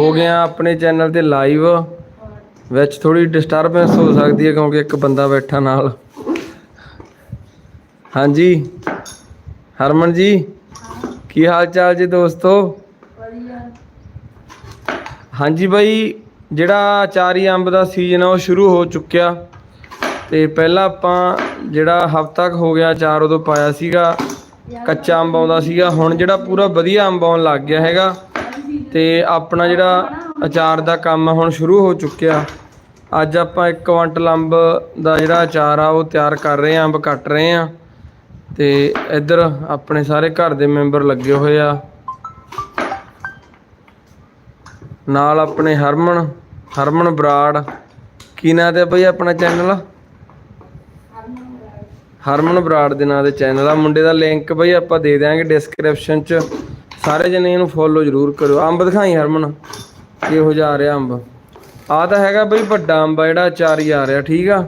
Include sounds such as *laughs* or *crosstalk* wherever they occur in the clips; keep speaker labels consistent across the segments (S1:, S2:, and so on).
S1: ਹੋ ਗਿਆ ਆਪਣੇ ਚੈਨਲ ਤੇ ਲਾਈਵ ਵਿੱਚ ਥੋੜੀ ਡਿਸਟਰਬੈਂਸ ਹੋ ਸਕਦੀ ਹੈ ਕਿਉਂਕਿ ਇੱਕ ਬੰਦਾ ਬੈਠਾ ਨਾਲ। ਹਾਂਜੀ ਹਰਮਨ ਜੀ ਕੀ ਹਾਲ ਚਾਲ ਜੀ ਦੋਸਤੋ? ਹਾਂਜੀ ਬਾਈ ਜਿਹੜਾ ਚਾਰੀ ਅੰਬ ਦਾ ਸੀਜ਼ਨ ਆ ਉਹ ਸ਼ੁਰੂ ਹੋ ਚੁੱਕਿਆ। ਤੇ ਪਹਿਲਾਂ ਆਪਾਂ ਜਿਹੜਾ ਹਫ਼ਤਾ ਕੁ ਹੋ ਗਿਆ ਚਾਰ ਉਦੋਂ ਪਾਇਆ ਸੀਗਾ ਕੱਚਾ ਅੰਬ ਆਉਂਦਾ ਸੀਗਾ ਹੁਣ ਜਿਹੜਾ ਪੂਰਾ ਵਧੀਆ ਅੰਬ ਆਉਣ ਲੱਗ ਗਿਆ ਹੈਗਾ। ਤੇ ਆਪਣਾ ਜਿਹੜਾ ਅਚਾਰ ਦਾ ਕੰਮ ਹੁਣ ਸ਼ੁਰੂ ਹੋ ਚੁੱਕਿਆ। ਅੱਜ ਆਪਾਂ 1 ਕੁਇੰਟਲ ਅੰਬ ਦਾ ਜਿਹੜਾ ਅਚਾਰ ਆ, ਉਹ ਤਿਆਰ ਕਰ ਰਹੇ ਆ, ਅੰਬ ਕੱਟ ਰਹੇ ਆ। ਤੇ ਇੱਧਰ ਆਪਣੇ ਸਾਰੇ ਘਰ ਦੇ ਮੈਂਬਰ ਲੱਗੇ ਹੋਏ ਆ। ਨਾਲ ਆਪਣੇ ਹਰਮਨ ਹਰਮਨ ਬਰਾੜ। ਕੀ ਨਾਂ ਤੇ ਬਈ ਆਪਣਾ ਚੈਨਲ ਹਰਮਨ ਬਰਾੜ ਦੇ ਨਾਂ ਦੇ ਚੈਨਲ ਆ। ਮੁੰਡੇ ਦਾ ਲਿੰਕ ਬਈ ਆਪਾਂ ਦੇ ਦਿਆਂਗੇ ਡਿਸਕ੍ਰਿਪਸ਼ਨ 'ਚ। ਸਾਰੇ ਜਣੇ ਇਹਨੂੰ ਫੋਲੋ ਜ਼ਰੂਰ ਕਰਿਓ। ਅੰਬ ਦਿਖਾਈ ਹਰਮਨ, ਕਿਹੋ ਜਿਹਾ ਆ ਰਿਹਾ ਅੰਬ। ਆ ਤਾਂ ਹੈਗਾ ਬਈ ਵੱਡਾ ਅੰਬ ਆ ਜਿਹੜਾ ਅਚਾਰੀ ਆ ਰਿਹਾ, ਠੀਕ ਆ?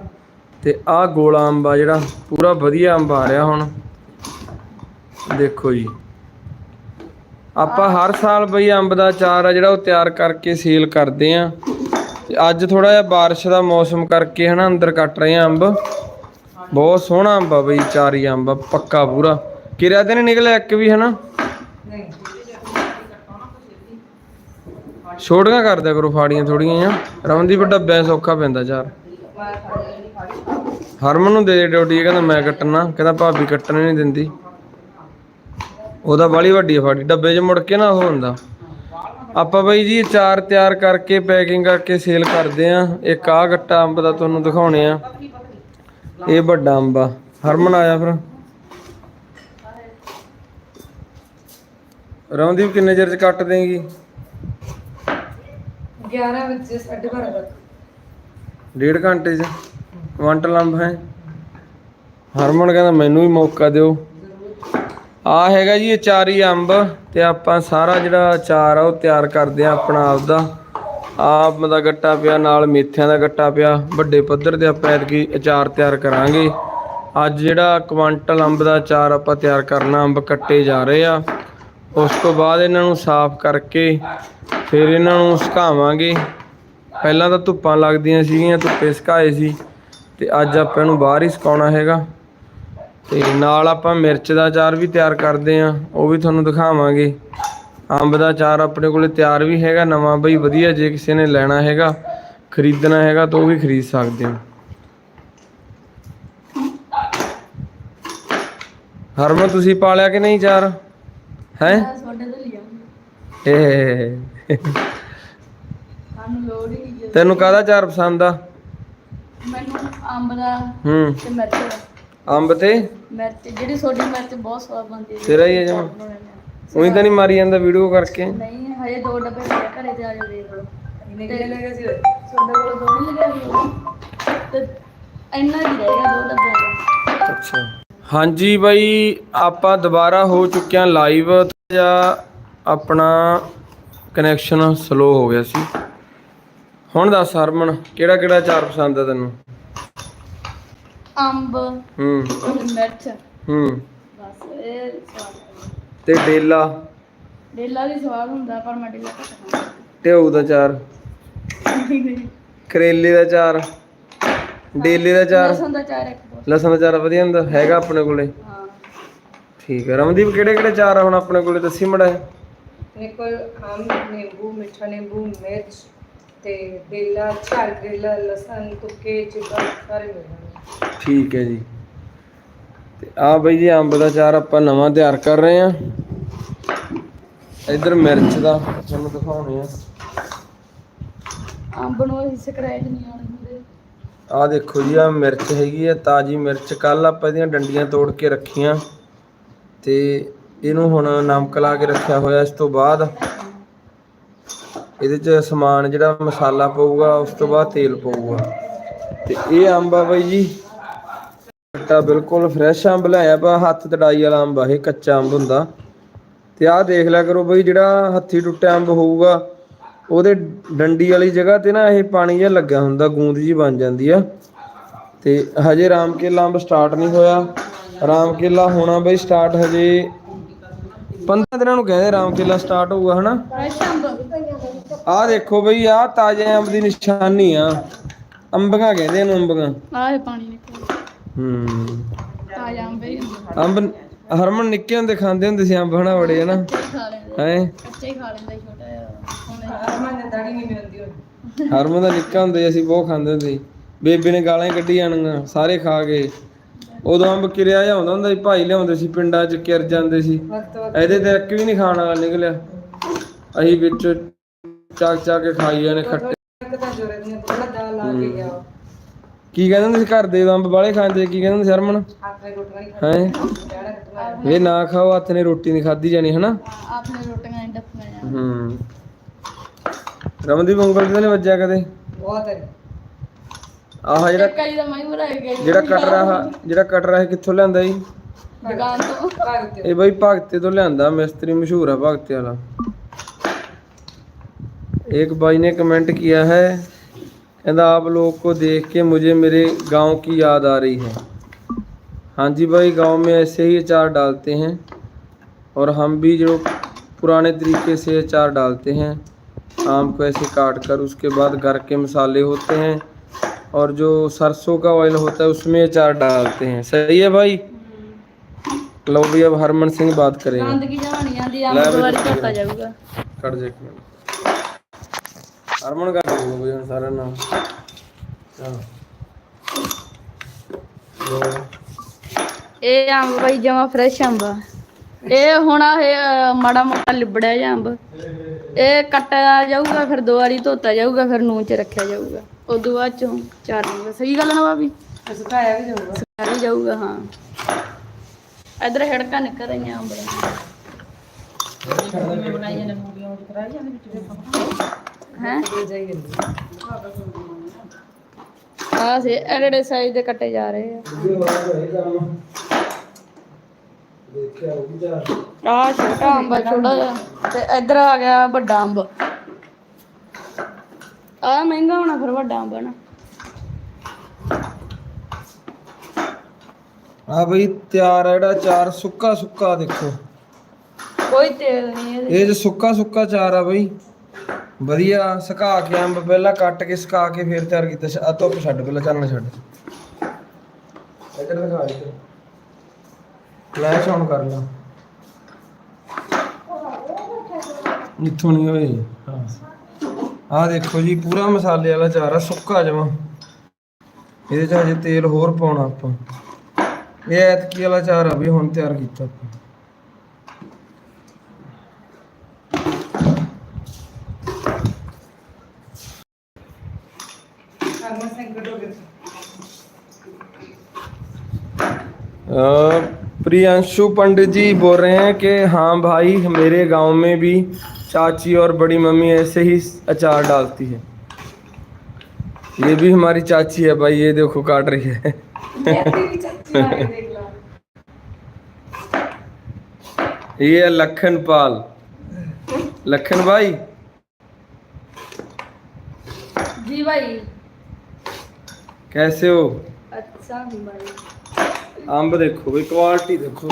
S1: ਤੇ ਆਹ ਗੋਲਾ ਅੰਬ ਆ ਜਿਹੜਾ, ਪੂਰਾ ਵਧੀਆ ਅੰਬ ਆ ਰਿਹਾ ਹੁਣ। ਦੇਖੋ ਜੀ। ਆਪਾਂ ਹਰ ਸਾਲ ਬਈ ਅੰਬ ਦਾ ਅਚਾਰ ਆ ਜਿਹੜਾ ਉਹ ਤਿਆਰ ਕਰਕੇ ਸੇਲ ਕਰਦੇ ਆ। ਤੇ ਅੱਜ ਥੋੜਾ ਜਿਹਾ ਬਾਰਿਸ਼ ਦਾ ਮੌਸਮ ਕਰਕੇ ਹਨਾ, ਅੰਦਰ ਕੱਟ ਰਹੇ ਆ ਅੰਬ। ਬਹੁਤ ਸੋਹਣਾ ਅੰਬ ਆ ਬਈ ਚਾਰੀ ਅੰਬ ਪੱਕਾ ਪੂਰਾ। ਕਿਰਿਆ ਤੇ ਨਹੀਂ ਨਿਕਲਿਆ ਇੱਕ ਵੀ ਹਨਾ? ਛੋਟੀਆਂ ਕਰ ਦਿਆ ਕਰੋ ਫਾੜੀਆਂ ਥੋੜੀਆਂ ਆ ਰਮਨਦੀਪ ਡੱਬਿਆਂ 'ਚ ਸੌਖਾ ਪੈਂਦਾ ਚਾਰ ਹਰਮਨ ਨੂੰ ਦੇ ਦੇ ਡਿਊਟੀ, ਇਹ ਕਹਿੰਦਾ ਮੈਂ ਕੱਟਣਾ। ਕਹਿੰਦਾ ਭਾਬੀ ਕੱਟਣ ਨਹੀਂ ਦਿੰਦੀ। ਉਹਦਾ ਬਾਲੀ ਵੱਡੀ ਫਾੜੀ। ਡੱਬੇ 'ਚ ਮੁੜ ਕੇ ਨਾ ਉਹ ਹੁੰਦਾ। ਆਪਾਂ ਬਈ ਜੀ ਚਾਰ ਤਿਆਰ ਕਰਕੇ, ਪੈਕਿੰਗ ਕਰਕੇ ਸੇਲ ਕਰਦੇ ਆ। ਇੱਕ ਆਹ ਗੱਟਾ ਅੰਬ ਦਾ ਤੁਹਾਨੂੰ ਦਿਖਾਉਣੇ ਆ। ਇਹ ਵੱਡਾ ਅੰਬ ਆ। ਹਰਮਨ ਆਇਆ ਫਿਰ। ਰਮਨਦੀਪ ਕਿੰਨੇ ਚਿਰ ਚ ਕੱਟ ਦੇਗੀ?
S2: 11 ਵਜੇ 12:30 ਤੱਕ।
S1: ਡੇਢ ਘੰਟੇ ਚ। ਕੁਆਂਟਲ ਅੰਬ ਹੈ। ਹਰਮਨ ਕਹਿੰਦਾ, ਮੈਨੂੰ ਵੀ ਮੌਕਾ ਦਿਓ। ਆ ਹੈਗਾ ਜੀ ਅਚਾਰੀ ਅੰਬ ਤੇ ਆਪਾਂ ਸਾਰਾ ਜਿਹੜਾ ਅਚਾਰ ਆ ਉਹ ਤਿਆਰ ਕਰਦੇ ਆ ਆਪਣਾ ਆਪ ਦਾ ਆਪ ਦਾ ਗੱਟਾ ਪਿਆ, ਨਾਲ ਮੇਥਿਆਂ ਦਾ ਗੱਟਾ ਪਿਆ। ਵੱਡੇ ਪੱਧਰ ਤੇ ਆਪਾਂ ਐਤਕੀ ਅਚਾਰ ਤਿਆਰ ਕਰਾਂਗੇ। ਅੱਜ ਜਿਹੜਾ ਕੁਆਂਟਲ ਅੰਬ ਦਾ ਅਚਾਰ ਆਪਾਂ ਤਿਆਰ ਕਰਨਾ, ਅੰਬ ਕੱਟੇ ਜਾ ਰਹੇ ਆ। ਉਸ ਤੋਂ ਬਾਅਦ ਇਹਨਾਂ ਨੂੰ ਸਾਫ਼ ਕਰਕੇ ਫਿਰ ਇਹਨਾਂ ਨੂੰ ਸੁਕਾਵਾਂਗੇ। ਪਹਿਲਾਂ ਤਾਂ ਧੁੱਪਾਂ ਲੱਗਦੀਆਂ ਸੀਗੀਆਂ ਧੁੱਪੇ ਸੁਕਾਏ ਸੀ ਤੇ ਅੱਜ ਆਪਾਂ ਇਹਨੂੰ ਬਾਹਰ ਹੀ ਸੁਕਾਉਣਾ ਹੈਗਾ। ਤੇ ਨਾਲ ਆਪਾਂ ਮਿਰਚ ਦਾ ਅਚਾਰ ਵੀ ਤਿਆਰ ਕਰਦੇ ਆਂ ਉਹ ਵੀ ਤੁਹਾਨੂੰ ਦਿਖਾਵਾਂਗੇ। ਅੰਬ ਦਾ ਅਚਾਰ ਆਪਣੇ ਕੋਲੇ ਤਿਆਰ ਵੀ ਹੈਗਾ ਨਵਾਂ ਬਈ ਵਧੀਆ ਜੇ ਕਿਸੇ ਨੇ ਲੈਣਾ ਹੈਗਾ ਖਰੀਦਣਾ ਹੈਗਾ ਤਾਂ ਉਹ ਵੀ ਖਰੀਦ ਸਕਦੇ ਹੋ। ਹਰਮਨ ਤੁਸੀਂ ਪਾਲਿਆ ਕਿ ਨਹੀਂ ਅਚਾਰ? ਹੈ?
S2: ਲਿਆ
S1: ਏ
S2: ਸਾਨੂੰ ਲੋੜ ਹੀ ਨਹੀਂ
S1: ਤੈਨੂੰ ਕਾਹਦਾ ਅਚਾਰ ਪਸੰਦ ਆ?
S2: ਮੈਨੂੰ ਅੰਬ ਦਾ
S1: ਹੂੰ।
S2: ਤੇ ਮਿਰਚ ਦਾ।
S1: ਅੰਬ ਤੇ?
S2: ਮਿਰਚ ਜਿਹੜੀ ਛੋਟੀ ਮਿਰਚ ਬਹੁਤ ਸਵਾਦ ਬਣਦੀ ਹੈ।
S1: ਤੇਰਾ ਹੀ ਹੈ ਜਮਾ। ਉਹੀ ਤਾਂ ਨਹੀਂ ਮਾਰੀ ਜਾਂਦਾ ਵੀਡੀਓ ਕਰਕੇ।
S2: ਨਹੀਂ ਹਜੇ ਦੋ ਡੱਬੇ ਪਏ ਘਰੇ ਤੇ ਆ ਜਾਓ ਦੇਖ ਲਓ ਕਿੰਨੇ ਕਿੰਨੇ ਲੈ ਗਏ ਸੀ ਤੁਹਾਡੇ ਕੋਲ ਦੋ ਨਹੀਂ ਲੱਗਿਆ ਤੇ ਇੰਨਾ ਹੀ ਰਹਿ ਗਿਆ ਦੋ ਡੱਬੇ
S1: ਅੱਛਾ। ਹਾਂਜੀ ਬਾਈ ਆਪਾਂ ਦੁਬਾਰਾ ਹੋ ਚੁੱਕਿਆ ਲਾਈਵ ਜਾਂ ਆਪਣਾ ਕਨੈਕਸ਼ਨ ਸਲੋ ਹੋ ਗਿਆ ਸੀ। ਹੁਣ ਦੱਸ ਹਰਮਨ ਕਿਹੜਾ ਕਿਹੜਾ ਅਚਾਰ ਪਸੰਦ ਆ ਤੈਨੂੰ?
S2: ਅੰਬ
S1: ਹੂੰ।
S2: ਮਿਰਚ।
S1: ਹੂੰ।
S2: ਬਸ ਇਹ ਸਵਾਦ।
S1: ਤੇ ਡੇਲਾ।
S2: ਡੇਲਾ ਵੀ ਸਵਾਦ ਹੁੰਦਾ ਪਰ ਮੈਂ ਡੇਲਾ ਘੱਟ ਖਾਂਦਾ
S1: ਦਾ ਅਚਾਰ। ਕਰੇਲੇ ਦਾ ਅਚਾਰ। ਡੇਲੇ ਦਾ ਅਚਾਰ।
S2: ਲਸਣ ਦਾ ਚਾਰ ਇੱਕ ਬਹੁਤ।
S1: ਲਸਣ ਦਾ ਅਚਾਰ ਵਧੀਆ ਹੁੰਦਾ ਹੈਗਾ ਆਪਣੇ ਕੋਲੇ।
S2: ਹਾਂ।
S1: ਠੀਕ ਹੈ ਰਮਨਦੀਪ ਕਿਹੜੇ ਕਿਹੜੇ ਅਚਾਰ ਆ ਹੁਣ ਆਪਣੇ ਕੋਲੇ? ਦੱਸੀ ਮੜਾ
S3: ਮੇਰੇ ਕੋਲ ਆਮ ਨਿੰਬੂ ਮਿੱਠਾ ਨਿੰਬੂ ਮਿਰਚ ਤੇ ਡੇਲਾ ਝਾੜ ਡੇਲਾ ਲਸਣ ਤੁੱਕੇ ਚਿੱਬਾ ਸਾਰੇ ਮਿਲ ਜਾਣਗੇ।
S1: ਠੀਕ ਹੈ ਜੀ। ਤੇ ਆ ਬਈ ਜੀ ਅੰਬ ਦਾ ਚਾਰ ਆਪਾਂ ਨਵਾਂ ਤਿਆਰ ਕਰ ਰਹੇ ਆ ਇਧਰ ਮਿਰਚ ਦਾ ਤੁਹਾਨੂੰ ਦਿਖਾਉਣੇ ਆ।
S2: ਅੰਬ ਨੂੰ ਅਸੀਂ ਸਕ੍ਰੈਚ ਨਹੀਂ ਆਉਣ ਦਿੰਦੇ
S1: ਆ ਦੇਖੋ ਜੀ ਆ ਮਿਰਚ ਹੈਗੀ ਆ ਤਾਜੀ ਮਿਰਚ। ਕੱਲ ਆਪਾਂ ਇਹਦੀਆਂ ਡੰਡੀਆਂ ਤੋੜ ਕੇ ਰੱਖੀਆਂ। ਤੇ ਇਹਨੂੰ ਹੁਣ ਨਮਕ ਲਾ ਕੇ ਰੱਖਿਆ ਹੋਇਆ ਇਸ ਤੋਂ ਬਾਅਦ। ਇਹਦੇ ਚ ਸਮਾਨ ਜਿਹੜਾ ਮਸਾਲਾ ਪਊਗਾ, ਉਸ ਤੋਂ ਬਾਅਦ ਤੇਲ ਪਊਗਾ। ਤੇ ਇਹ ਅੰਬ ਆ ਬਾਈ ਜੀ। ਕੱਟਾ ਬਿਲਕੁਲ ਫਰੈਸ਼ ਅੰਬ ਲਿਆਇਆ ਪਾ ਹੱਥ ਤੜਾਈ ਵਾਲਾ ਅੰਬ ਆ ਇਹ, ਕੱਚਾ ਅੰਬ ਹੁੰਦਾ। ਤੇ ਆਹ ਦੇਖ ਲਿਆ ਕਰੋ ਬਈ, ਜਿਹੜਾ ਹੱਥੀ ਟੁੱਟਿਆ ਅੰਬ ਹੋਊਗਾ, ਉਹਦੇ ਡੰਡੀ ਵਾਲੀ ਜਗ੍ਹਾ ਤੇ ਨਾ ਇਹ ਪਾਣੀ ਜਿਹਾ ਲੱਗਿਆ ਹੁੰਦਾ, ਗੂੰਦ ਜੀ ਬਣ ਜਾਂਦੀ ਆ। ਤੇ ਹਜੇ ਰਾਮ ਕੇਲਾ ਅੰਬ ਸਟਾਰਟ ਨਹੀਂ ਹੋਇਆ। ਰਾਮ ਕੇਲਾ ਹੋਣਾ ਬਈ ਸਟਾਰਟ ਹਜੇ 15 ਦਿਨਾਂ ਨੂੰ ਕਹਿੰਦੇ ਰਾਮ ਕੇਲਾ ਸਟਾਰਟ ਹੋਊਗਾ ਹਨਾ? ਆਹ ਦੇਖੋ ਬਈ ਆਹ ਤਾਜ਼ੇ ਅੰਬ ਦੀ ਨਿਸ਼ਾਨੀ ਆ। ਅੰਬੀਆਂ ਕਹਿੰਦੇ ਇਹਨੂੰ ਅੰਬੀਆਂ।
S2: ਆਹ ਪਾਣੀ ਨਿਕਲ
S1: ਹੂੰ।
S2: ਤਾਜ਼ਾ ਅੰਬ ਹੀ ਹੁੰਦੇ।
S1: ਅੰਬ ਹਰਮਨ ਨਿੱਕੇ ਹੁੰਦੇ ਖਾਂਦੇ ਹੁੰਦੇ ਸੀ ਅੰਬ ਹਨਾ ਬੜੇ ਹਨਾ?
S2: ਹੀ ਖਾ ਲੈਂਦੇ।
S1: ਹੈ?
S2: ਕੱਚੇ ਹੀ ਖਾ ਲੈਂਦਾ ਸੀ ਛੋਟਾ ਜਿਹਾ। ਹੁਣ
S3: ਹਰਮਨ ਨੇ ਦਾੜੀ ਨਹੀਂ ਮਿਲਦੀ ਹੋਈ
S1: ਹਰਮਨ ਦਾ ਨਿੱਕਾ ਹੁੰਦੇ ਅਸੀਂ ਬਹੁਤ ਖਾਂਦੇ ਹੁੰਦੇ ਸੀ। ਬੇਬੇ ਨੇ ਗਾਲਾਂ ਹੀ ਕੱਢੀ ਜਾਣੀਆਂ ਸਾਰੇ ਖਾ ਗਏ। ਉਦੋਂ ਅੰਬ ਕਿਰਿਆ ਜਿਹਾ ਹੁੰਦਾ ਹੁੰਦਾ ਸੀ ਭਾਈ ਲਿਆਉਂਦੇ ਸੀ ਪਿੰਡਾਂ 'ਚ ਕਿਰ ਜਾਂਦੇ ਸੀ। ਇਹਦੇ ਤੇ ਇੱਕ ਵੀ ਨਹੀਂ ਖਾਣ ਵਾਲਾ ਨਿਕਲਿਆ। ਅਸੀਂ ਵਿੱਚ ਚੱਕ ਚੱਕ ਕੇ ਖਾਈ ਜਾਣੇ ਖੱਟੇ
S3: ਇੱਕ ਤਾਂ ਜ਼ਰੂਰਤ ਨਹੀਂ ਥੋੜਾ ਦਾਲ ਲਾ ਕੇ ਗਿਆ
S1: ਕੀ ਕਹਿੰਦੇ ਹੁੰਦੇ ਸੀ ਘਰ ਦੇ ਅੰਬ ਬਾਲੇ ਖਾਂਦੇ ਕੀ ਕਹਿੰਦੇ ਹੁੰਦੇ ਸੀ ਹਰਮਨ?
S3: ਹੱਥ ਨਹੀਂ
S1: ਹੈ? ਨਾ ਖਾਓ ਹੱਥ ਨੇ ਰੋਟੀ ਨਹੀਂ ਖਾਧੀ ਜਾਣੀ ਹਨਾ?
S2: ਆਪਨੇ ਰੋਟੀਆਂ ਡੱਫੀਆਂ ਜਾਂ
S1: ਹੂੰ। ਰਮਨਦੀਪ ਉਂਗਲ ਤੇ ਤਾਂ ਨਹੀਂ ਵੱਜਿਆ ਕਦੇ?
S3: ਬਹੁਤ ਹੈ।
S1: ਆਹ ਜਿਹੜਾ
S2: ਕਈ ਦਾ ਮੈਂ ਬੁਰਾ ਗਿਆ
S1: ਜਿਹੜਾ ਕਟਰਾ ਆਹ ਜਿਹੜਾ ਕਟਰਾ ਇਹ ਕਿੱਥੋਂ ਲਿਆਂਦਾ ਜੀ
S2: ਦੁਕਾਨ ਤੋਂ
S3: ਭਾਗ ਤੇ
S1: ਇਹ ਬਈ ਭਗਤੇ ਤੋਂ ਲਿਆਂਦਾ ਮਿਸਤਰੀ ਮਸ਼ਹੂਰ ਆ ਭਗਤੇ ਵਾਲਾ एक भाई ने कमेंट किया है कहता आप लोग को देख के मुझे मेरे गांव की याद आ रही है हाँ जी भाई गांव में ऐसे ही अचार डालते हैं और हम भी जो पुराने तरीके से अचार डालते हैं आम को ऐसे काट कर उसके बाद घर के मसाले होते हैं और जो सरसों का ऑयल होता है उसमें अचार डालते हैं सही है भाई लो भी अब हरमन सिंह बात करेंगे
S2: ਗੰਦਗੀ ਜਮਾਣੀ ਜਾਂਦੀ
S1: ਲੈ
S2: ਅੰਬ
S1: ਬਈ
S2: ਵਾਰੀ
S1: ਤੁਸੀਂ
S2: ਧੋਤਾ ਜਾਊਗਾ
S1: ਕੱਢ ਜੇ ਇੱਕ ਮਿੰਟ ਹਰਮਨ ਕਰ ਦੂਗਾ ਬਈ ਹੁਣ ਸਾਰਾ ਨਾਮ ਚਲੋ ਲੋ
S2: ਇਹ ਅੰਬ ਬਾਈ ਜਮਾ ਫਰੈਸ਼ ਅੰਬ ਆ ਇਹ ਹੁਣ ਇਹ ਅ, ਮਾੜਾ ਮੋਟਾ ਲਿਬੜਿਆ ਜਿਹਾ ਅੰਬ ਇਹ ਕੱਟਿਆ ਜਾਊਗਾ ਫਿਰ ਦੋ ਵਾਰੀ ਧੋਤਾ ਜਾਊਗਾ ਫਿਰ ਨੂਨ ਚ ਰੱਖਿਆ ਜਾਊਗਾ। ਉਦੋਂ ਬਾਅਦ ਚੋਂ ਚਾਰ ਦਿਨ ਸਹੀ ਗੱਲ ਨਾ ਭਾਬੀ?
S3: ਸੁਕਾਇਆ ਵੀ ਜਾਊਗਾ।
S2: ਹਾਂ। ਇਧਰ ਹੜਕਾ ਨਿਕਲ ਰਹੀਆਂ ਅੰਬ ਹੈ
S3: ਦੇ। ਜਾਈ ਜਾਂਦੀ
S2: ਆ ਸੇ ਐਡੇ ਸਾਈਜ਼ ਦੇ ਕੱਟੇ ਜਾ ਰਹੇ ਆ।
S1: ਦੇਖਿਆ ਉਹ ਵੀ ਜਾ
S2: ਆ ਛੋਟਾ ਅੰਬ ਆ ਛੋਟਾ ਜਿਹਾ। ਤੇ ਇੱਧਰ ਆ ਗਿਆ ਵੱਡਾ ਅੰਬ। ਆ ਮਹਿੰਗਾ ਹੋਣਾ ਫਿਰ ਵੱਡਾ ਅੰਬ ਨਾ।
S1: ਆ ਬਈ ਤਿਆਰ ਆ ਜਿਹੜਾ ਚਾਰ ਸੁੱਕਾ ਸੁੱਕਾ ਦੇਖੋ।
S2: ਕੋਈ ਤੇਲ ਨਹੀਂ ਇਹਦੇ
S1: ਇਹ ਜੋ ਸੁੱਕਾ ਸੁੱਕਾ ਚਾਰ ਆ ਬਈ। ਵਧੀਆ ਸੁਕਾ ਕੇ ਅੰਬ ਪਹਿਲਾਂ ਕੱਟ ਕੇ ਸੁਕਾ ਕੇ ਫਿਰ ਤਿਆਰ ਕੀਤਾ। ਆ ਧੁੱਪ ਛੱਡ ਪਹਿਲਾਂ ਚਾਨਣ ਛੱਡ। ਇੱਧਰ ਦਿਖਾ ਇੱਧਰ। ਫਲੈਸ਼ ਆਨ ਕਰ ਲਾ। ਇੱਥੋਂ ਨਹੀਂ ਹੋਏ। ਹਾਂ। ਆ ਦੇਖੋ ਜੀ ਪੂਰਾ ਮਸਾਲੇ ਵਾਲਾ ਚਾਰ ਆ ਸੁੱਕਾ ਜਮਾ। ਇਹਦੇ ਚ ਹਜੇ ਤੇਲ ਹੋਰ ਪਾਉਣਾ ਆਪਾਂ। ਇਹ ਐਤਕੀ ਵਾਲਾ ਚਾਰ ਆ ਵੀ ਹੁਣ ਤਿਆਰ ਕੀਤਾ ਆਪਾਂ। अ, प्रियांशु पंडित जी बोल रहे हैं कि हाँ भाई मेरे गाँव में भी चाची और बड़ी मम्मी ऐसे ही अचार डालती है। ये भी हमारी चाची है भाई ये देखो काट रही है। *laughs* ये है लखन पाल। लखन भाई?
S2: जी भाई।
S1: कैसे हो?
S2: अच्छा भाई।
S1: अंब देखो भाई क्वालिटी देखो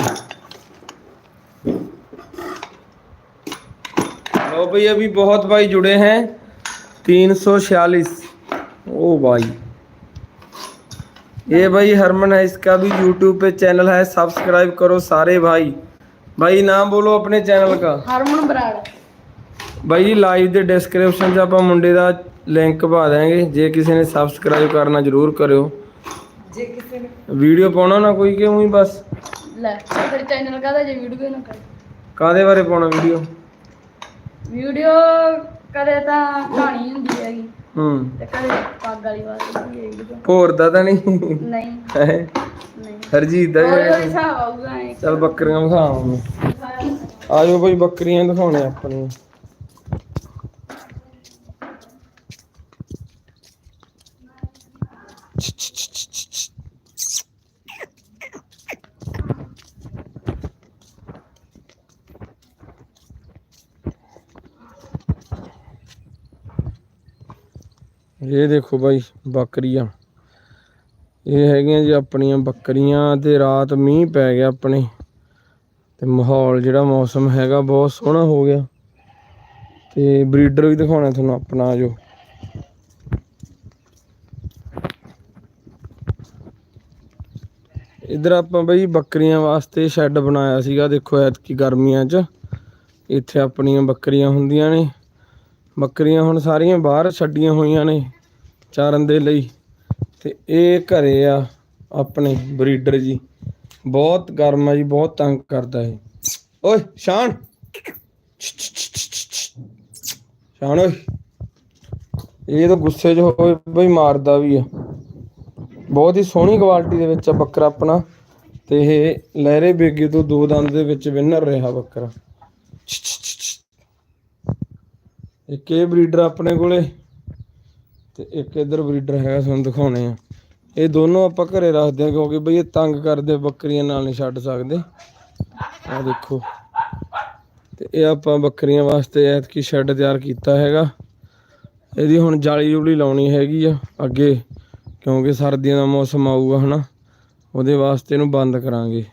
S1: लो भाई अभी बहुत भाई जुड़े हैं तीन सौ छियालीस ओ भाई ये भाई हरमन है इसका भी यूट्यूब पे चैनल है सब्सक्राइब करो सारे भाई भाई नाम बोलो अपने चैनल का
S2: ਹਰਮਨ ਬਰਾੜ
S1: ਬਾਈ ਲਾਈਵ ਦੇ ਡਿਸਕ੍ਰਿਪਸ਼ਨ 'ਚ ਆਪਾਂ ਮੁੰਡੇ ਦਾ ਲਿੰਕ ਪਾ ਦਾਂਗੇ ਜੇ ਕਿਸੇ ਨੇ ਸਬਸਕ੍ਰਾਈਬ ਕਰਨਾ ਜਰੂਰ ਕਰਿਓ
S3: ਜੇ ਕਿਸੇ ਨੇ
S1: ਵੀਡੀਓ ਪਾਉਣਾ ਨਾ ਕੋਈ ਕਿ ਉਹੀ ਬਸ?
S2: ਲੈ ਫਿਰ ਚੈਨਲ ਕਾਹਦਾ ਜੇ ਵੀਡੀਓ ਨਾ ਕਰ?
S1: ਕਾਦੇ ਬਾਰੇ ਪਾਉਣਾ ਵੀਡੀਓ?
S2: ਵੀਡੀਓ ਕਦੇ ਤਾਂ ਕਹਾਣੀ ਹੁੰਦੀ ਹੈਗੀ।
S1: ਹੂੰ।
S2: ਤੇ ਕਦੇ ਪੱਗ ਵਾਲੀ ਬਾਤ ਹੁੰਦੀ ਹੈ ਵੀਡੀਓ
S1: ਹੋਰ ਦਾ ਤਾਂ ਨਹੀਂ।
S2: ਨਹੀਂ।
S1: ਹੈ?
S2: ਨਹੀਂ।
S1: ਹਰਜੀਤ ਦਾ
S2: ਹੋਰ ਹਿਸਾਬ ਆਊਗਾ ਐ
S1: ਚੱਲ ਬੱਕਰੀਆਂ ਵਿਖਾਵਾਂ ਆਜੋ ਬਈ ਬੱਕਰੀਆਂ ਦਿਖਾਉਣੇ ਆਪਣੀਆਂ ਇਹ ਦੇਖੋ ਬਾਈ, ਬੱਕਰੀਆਂ। ਇਹ ਹੈਗੀਆਂ ਜੀ ਆਪਣੀਆਂ ਬੱਕਰੀਆਂ ਤੇ ਰਾਤ ਮੀਂਹ ਪੈ ਗਿਆ ਆਪਣੇ। ਤੇ ਮਾਹੌਲ ਜਿਹੜਾ ਮੌਸਮ ਹੈਗਾ ਬਹੁਤ ਸੋਹਣਾ ਹੋ ਗਿਆ। ਤੇ ਬਰੀਡਰ ਵੀ ਦਿਖਾਉਣਾ ਤੁਹਾਨੂੰ ਆਪਣਾ ਜੋ। ਇਧਰ ਆਪਾਂ ਬਈ ਬੱਕਰੀਆਂ ਵਾਸਤੇ ਸ਼ੈੱਡ ਬਣਾਇਆ ਸੀਗਾ, ਦੇਖੋ ਐਤਕੀ ਗਰਮੀਆਂ 'ਚ। ਇੱਥੇ ਆਪਣੀਆਂ ਬੱਕਰੀਆਂ ਹੁੰਦੀਆਂ ਨੇ। ਬੱਕਰੀਆਂ ਹੁਣ ਸਾਰੀਆਂ ਬਾਹਰ ਛੱਡੀਆਂ ਹੋਈਆਂ ਨੇ ਚਾਰਨ ਦੇ ਲਈ। ਤੇ ਇਹ ਘਰੇ ਆ ਆਪਣੇ ਬਰੀਡਰ ਜੀ। ਬਹੁਤ ਗਰਮ ਆ ਜੀ, ਬਹੁਤ ਤੰਗ ਕਰਦਾ ਇਹ। ਓਏ, ਸ਼ਾਨ! ਸ਼ਾਨ ਓਏ। ਇਹ ਤਾਂ ਗੁੱਸੇ 'ਚ ਹੋਏ, ਬਈ ਮਾਰਦਾ ਵੀ ਆ। ਬਹੁਤ ਹੀ ਸੋਹਣੀ ਕੁਆਲਿਟੀ ਦੇ ਵਿੱਚ ਆ ਬੱਕਰਾ ਆਪਣਾ। ਤੇ ਇਹ ਲਹਿਰੇ ਬੇਗੀ ਤੋਂ ਦੋ ਦੰਦ ਦੇ ਵਿੱਚ ਵਿਨਰ ਰਿਹਾ ਬੱਕਰਾ। ਇੱਕ ਇਹ ਬਰੀਡਰ ਆਪਣੇ ਕੋਲੇ ਤੇ ਇੱਕ ਇਧਰ ਬਰੀਡਰ ਹੈਗਾ ਤੁਹਾਨੂੰ ਦਿਖਾਉਣੇ ਆ। ਇਹ ਦੋਨੋਂ ਆਪਾਂ ਘਰੇ ਰੱਖਦੇ ਆ ਕਿਉਂਕਿ ਬਈ ਇਹ ਤੰਗ ਕਰਦੇ ਬੱਕਰੀਆਂ ਨਾਲ ਨਹੀਂ ਛੱਡ ਸਕਦੇ। ਆ ਦੇਖੋ। ਤੇ ਇਹ ਆਪਾਂ ਬੱਕਰੀਆਂ ਵਾਸਤੇ ਐਤਕੀ ਸ਼ੈੱਡ ਤਿਆਰ ਕੀਤਾ ਹੈਗਾ। ਇਹਦੀ ਹੁਣ ਜਾਲੀ ਜੁਲੀ ਲਾਉਣੀ ਹੈਗੀ ਆ ਅੱਗੇ। ਕਿਉਂਕਿ ਸਰਦੀਆਂ ਦਾ ਮੌਸਮ ਆਊਗਾ, ਹਨਾ? ਉਹਦੇ ਵਾਸਤੇ ਇਹਨੂੰ ਬੰਦ ਕਰਾਂਗੇ।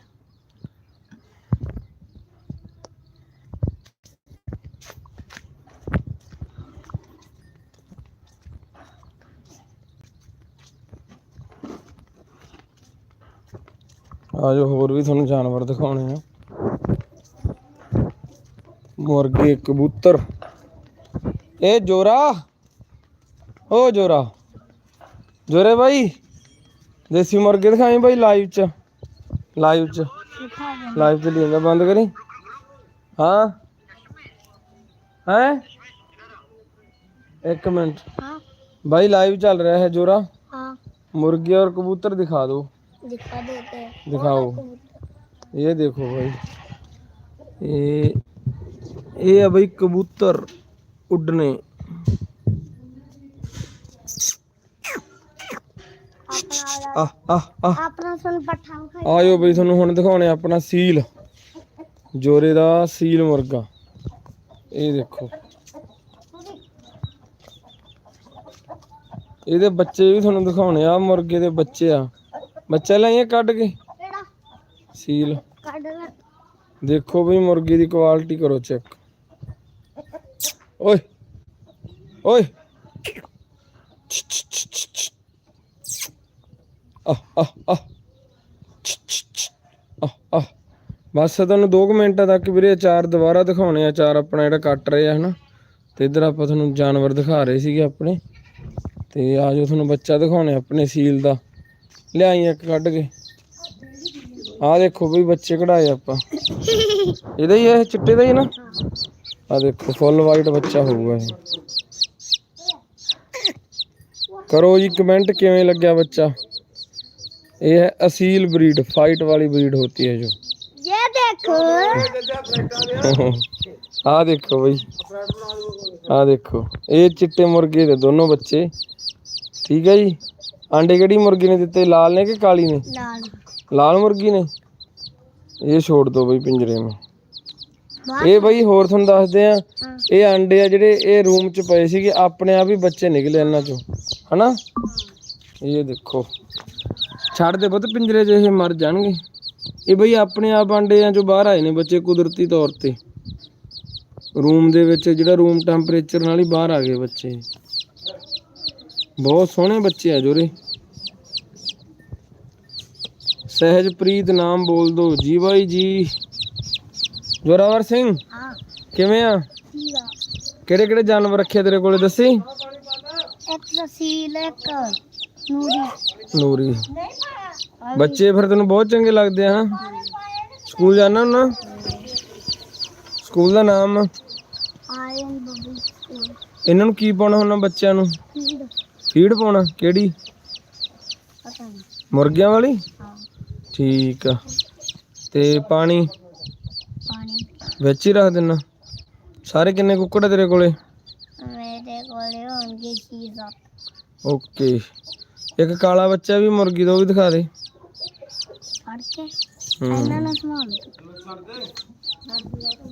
S1: ਆਜੋ, ਹੋਰ ਵੀ ਤੁਹਾਨੂੰ ਜਾਨਵਰ ਦਿਖਾਉਣੇ ਆ। ਮੁਰਗੇ, ਕਬੂਤਰ। ਇਹ ਜੋਰਾ। ਓ ਜੋਰਾ। जोरे भाई देसी मुर्गे दिखाई भाई लाइव च। लाइव च। लाइव चली जाएगा बंद करी। हाँ? हैं? एक मिनट।
S2: हाँ।
S1: भाई लाइव चल रहा है जोरा।
S2: हाँ।
S1: मुर्गी और कबूतर दिखा दो।
S2: दिखा देते
S1: दिखाओ। ये देखो भाई। ये ये है भाई कबूतर उड़ने। ਆਹ ਆਹ ਆਹ
S2: ਆਪਣਾ ਸੁਣ ਪੱਠਾ ਵਿਖਾਈ
S1: ਆਇਓ ਬਈ ਤੁਹਾਨੂੰ ਹੁਣ ਦਿਖਾਉਣੇ ਆਪਣਾ ਸੀਲ। ਜੋਰੇ ਦਾ ਇਹਦੇ ਬੱਚੇ ਵੀ ਤੁਹਾਨੂੰ ਦਿਖਾਉਣੇ ਆ ਮੁਰਗੇ ਦੇ ਬੱਚੇ ਆ। ਬੱਚੇ ਲਈਏ ਕੱਢ ਕੇ?
S2: ਕਿਹੜਾ?
S1: ਸੀਲ।
S2: ਕੱਢ
S1: ਦੇਖੋ ਬਈ ਮੁਰਗੇ ਦੀ ਕੁਆਲਿਟੀ ਕਰੋ ਚੈੱਕ। ਓਏ। ਓਏ। ਆਹ ਆਹ ਆਹ ਆਹ ਆ ਬਸ ਤੁਹਾਨੂੰ 2 ਮਿੰਟਾਂ ਤੱਕ ਵੀਰੇ ਅਚਾਰ ਦੁਬਾਰਾ ਦਿਖਾਉਣੇ ਆ ਅਚਾਰ ਆਪਣਾ ਜਿਹੜਾ ਕੱਟ ਰਹੇ ਆ, ਹਨਾ? ਤੇ ਇਧਰ ਆਪਾਂ ਤੁਹਾਨੂੰ ਜਾਨਵਰ ਦਿਖਾ ਰਹੇ ਸੀਗੇ ਆਪਣੇ। ਤੇ ਆ ਜੋ ਤੁਹਾਨੂੰ ਬੱਚਾ ਦਿਖਾਉਣੇ ਆਪਣੇ ਸੀਲ ਦਾ। ਲਿਆਈ ਇੱਕ ਕੱਢ ਕੇ। ਆ ਦੇਖੋ ਵੀ ਬੱਚੇ ਕਢਾਏ ਆਪਾਂ। ਇਹਦਾ ਹੀ ਹੈ ਚਿੱਟੇ ਦਾ ਹੀ ਨਾ? ਆ ਦੇਖੋ, ਫੁੱਲ ਵਾਈਟ ਬੱਚਾ ਹੋਊਗਾ ਇਹ। ਕਰੋ ਜੀ ਕਮੈਂਟ ਕਿਵੇਂ ਲੱਗਿਆ ਬੱਚਾ? ਇਹ ਹੈ ਅਸੀਲ ਬਰੀਡ ਫਾਈਟ ਵਾਲੀ ਬਰੀਡ ਹੋਤੀ ਹੈ ਜੋ
S2: ये देखो
S1: ਆ ਦੇਖੋ ਬਈ ਆ ਦੇਖੋ ਇਹ ਚਿੱਟੇ ਮੁਰਗੇ ਦੇ ਦੋਨੋਂ ਬੱਚੇ ਠੀਕ ਹੈ ਜੀ ਆਂਡੇ ਕਿਹੜੀ ਮੁਰਗੀ ਨੇ ਦਿੱਤੇ ਲਾਲ ਨੇ ਕਿ ਕਾਲੀ ਨੇ
S2: लाल
S1: ਲਾਲ ਮੁਰਗੀ ਨੇ ਇਹ ਛੋੜ ਦੋ ਬਈ ਪਿੰਜਰੇ ਨੂੰ ਇਹ ਬਈ ਹੋਰ ਤੁਹਾਨੂੰ ਦੱਸਦੇ ਆ ਇਹ ਅੰਡੇ ਆ ਜਿਹੜੇ ਇਹ ਰੂਮ 'ਚ ਪਏ ਸੀਗੇ ਆਪਣੇ ਆਪ ਹੀ ਬੱਚੇ ਨਿਕਲੇ ਇਹਨਾਂ 'ਚੋਂ ਹਨਾ ਇਹ ਦੇਖੋ ਛੱਡ ਦੇ ਬਤ ਪਿੰਜਰੇ 'ਚ ਇਹ ਮਰ ਜਾਣਗੇ। ਇਹ ਬਈ ਆਪਣੇ ਆਪ ਆਂਡੇ ਆ ਜੋ ਬਾਹਰ ਆਏ ਨੇ ਬੱਚੇ ਕੁਦਰਤੀ ਤੌਰ ਤੇ। ਰੂਮ ਦੇ ਵਿੱਚ ਜਿਹੜਾ ਰੂਮ ਟੈਂਪਰੇਚਰ ਨਾਲ ਹੀ ਬਾਹਰ ਆ ਗਏ ਬੱਚੇ। ਬਹੁਤ ਸੋਹਣੇ ਬੱਚੇ ਆ ਜੋਰੇ। ਸਹਿਜਪ੍ਰੀਤ ਨਾਮ ਬੋਲ ਦੋ। ਜੀ ਬਾਈ ਜੀ। ਜੋਰਾਵਰ ਸਿੰਘ ਕਿਵੇਂ ਆ? ਕਿਹੜੇ ਕਿਹੜੇ ਜਾਨਵਰ ਰੱਖੇ ਤੇਰੇ ਕੋਲੇ ਦੱਸੀ?
S2: ਇੱਕ ਰਸੀਲ ਇੱਕ ਨੂਰੀ।
S1: ਨੂਰੀ। ਬੱਚੇ ਫਿਰ ਤੈਨੂੰ ਬਹੁਤ ਚੰਗੇ ਲੱਗਦੇ ਆ ਸਕੂਲ ਜਾਣਾ ਹੁਣ? ਸਕੂਲ ਦਾ ਨਾਮ? ਇਹਨਾਂ ਨੂੰ ਕੀ ਪਾਉਣਾ ਹੁੰਦਾ ਬੱਚਿਆਂ ਨੂੰ? ਫੀਡ ਪਾਉਣਾ ਕਿਹੜੀ? ਮੁਰਗੀਆਂ ਵਾਲੀ? ਠੀਕ ਆ। ਤੇ ਪਾਣੀ?
S2: ਪਾਣੀ
S1: ਵਿੱਚ ਹੀ ਰੱਖ ਦੇਣਾ ਸਾਰੇ ਕਿੰਨੇ ਕੁੱਕੜ ਆ ਤੇਰੇ ਕੋਲੇ?
S2: ਮੇਰੇ ਕੋਲੇ ਹੋਣਗੇ 6 7
S1: ਓਕੇ। ਇੱਕ ਕਾਲਾ ਬੱਚਾ ਵੀ ਮੁਰਗੀ ਦਾ ਉਹ ਵੀ ਦਿਖਾ ਦੇ।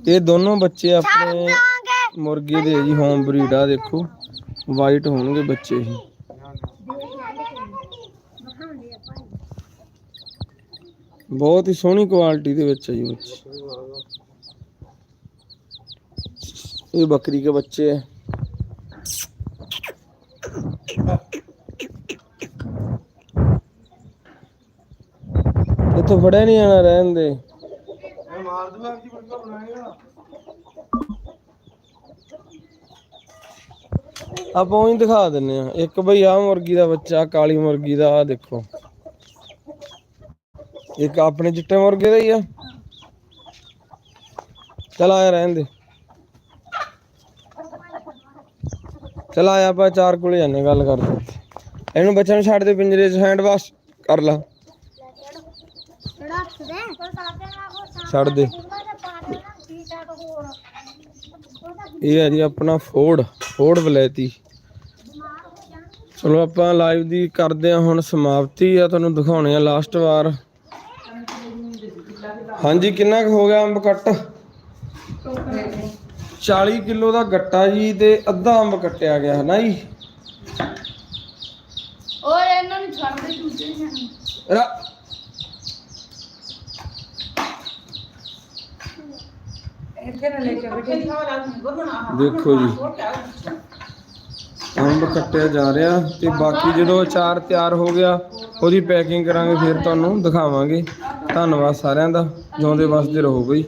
S1: ਇਹ ਦੋਨੋਂ ਬੱਚੇ ਆਪਣੇ ਮੁਰਗੀ ਦੇ ਜੀ ਹੋਮ ਬਰੀਡ ਆ ਦੇਖੋ। ਵਾਈਟ ਹੋਣਗੇ ਬੱਚੇ ਇਹ ਬਹੁਤ ਹੀ ਸੋਹਣੀ ਕੁਆਲਿਟੀ ਦੇ ਵਿੱਚ ਆ ਜੀ ਬੱਚੇ। ਇਹ ਬੱਕਰੀ ਕੇ ਬੱਚੇ ਹੈ ਇੱਥੋਂ ਫੜਿਆ ਨਹੀਂ ਜਾਣਾ ਰਹਿਣ ਦੇ। ਆਪਾਂ ਉਹੀ ਦਿਖਾ ਦਿੰਨੇ ਆ ਇੱਕ ਬਈ ਆ ਮੁਰਗੀ ਦਾ ਬੱਚਾ ਕਾਲੀ ਮੁਰਗੀ ਦਾ ਆ ਦੇਖੋ। ਇੱਕ ਆਪਣੇ ਚਿੱਟੇ ਮੁਰਗੇ ਦਾ ਹੀ ਆ। ਚਲ ਆਇਆ ਰਹਿਣ ਦੇ। ਚਲ ਆਇਆ ਆਪਾਂ ਚਾਰ ਕੋਲੇ ਜਾਂਦੇ ਗੱਲ ਕਰਦੇ ਇਹਨੂੰ ਬੱਚਿਆਂ ਨੂੰ ਛੱਡ ਦੇ ਪਿੰਜਰੇ 'ਚ ਹੈਂਡ ਵਾਸ਼ ਕਰ ਲਾ। ਛੱਡ ਦੇ। ਇਹ ਹੈ ਜੀ ਆਪਣਾ ਫੋਰਡ ਫੋਰਡ ਵਲੈਤੀ। ਚਲੋ ਆਪਾਂ ਲਾਈਵ ਦੀ ਕਰਦੇ ਆ ਹੁਣ ਸਮਾਪਤੀ ਆ ਤੁਹਾਨੂੰ ਦਿਖਾਉਣੇ ਆ ਲਾਸਟ ਵਾਰ। ਹਾਂਜੀ ਕਿੰਨਾ ਕੁ ਹੋ ਗਿਆ ਅੰਬ ਕੱਟ? 40 ਕਿਲੋ ਦਾ ਗੱਟਾ ਜੀ ਤੇ ਅੱਧਾ ਅੰਬ ਕੱਟਿਆ ਗਿਆ ਹੈ ਨਾ ਜੀ?
S2: ਓਏ ਇਹਨਾਂ ਨੂੰ ਛੱਡ ਦੇ ਦੂਜੇ ਨੂੰ।
S3: ਇੱਥੇ ਨਾ ਲੈ ਕੇ ਬੇਟੇ।
S1: ਦੇਖੋ ਜੀ। ਅੰਬ ਕੱਟਿਆ ਜਾ ਰਿਹਾ ਤੇ ਬਾਕੀ ਜਦੋਂ ਅਚਾਰ ਤਿਆਰ ਹੋ ਗਿਆ, ਉਹਦੀ ਪੈਕਿੰਗ ਕਰਾਂਗੇ, ਫਿਰ ਤੁਹਾਨੂੰ ਦਿਖਾਵਾਂਗੇ। ਧੰਨਵਾਦ ਸਾਰਿਆਂ ਦਾ। ਜਿਉਂਦੇ ਵਸਦੇ ਰਹੋ ਬਈ।